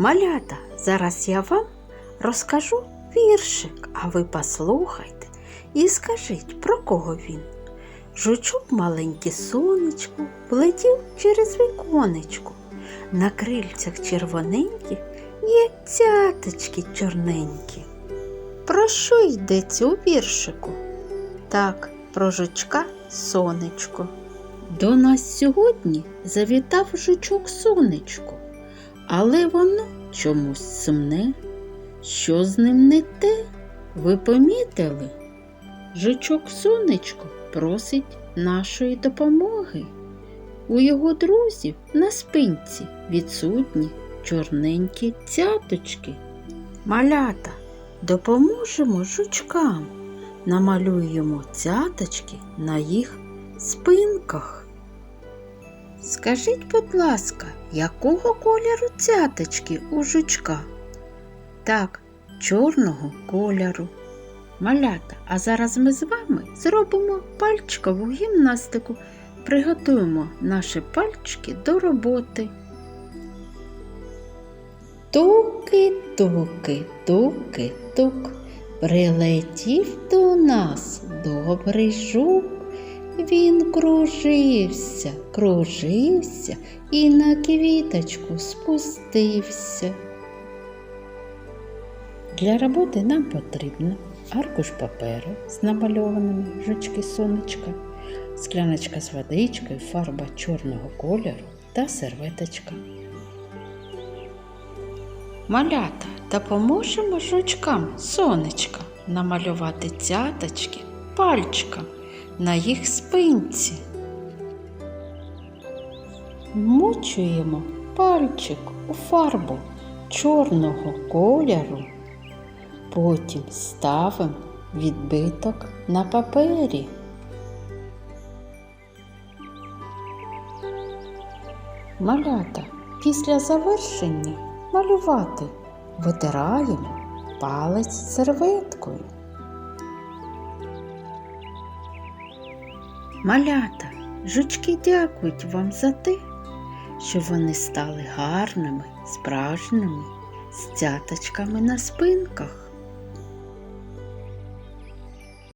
Малята, зараз я вам розкажу віршик, а ви послухайте і скажіть, про кого він. Жучок маленьке сонечко влетів через віконечко. На крильцях червоненькі є цяточки чорненькі. Про що йдеться у віршику? Так, про жучка сонечко. До нас сьогодні завітав жучок сонечко, але воно чомусь сумне. Що з ним не те? Ви помітили? Жучок сонечко просить нашої допомоги. У його друзів на спинці відсутні чорненькі цяточки. Малята, допоможемо жучкам, намалюємо цяточки на їх спинках. Скажіть, будь ласка, якого кольору цяточки у жучка? Так, чорного кольору. Малята, а зараз ми з вами зробимо пальчикову гімнастику. Приготуємо наші пальчики до роботи. Туки, туки, туки, тук. Прилетів до нас добрий жук. Він кружився, кружився і на квіточку спустився. Для роботи нам потрібно аркуш паперу з намальованими жучки сонечка, скляночка з водичкою, фарба чорного кольору та серветочка. Малята, допоможемо жучкам сонечка намалювати цяточки пальчиком на їх спинці. Вмочуємо пальчик у фарбу чорного кольору. Потім ставимо відбиток на папері. Малята після завершення малювати витираємо палець серветкою. Малята, жучки дякують вам за те, що вони стали гарними, справжніми, з цяточками на спинках.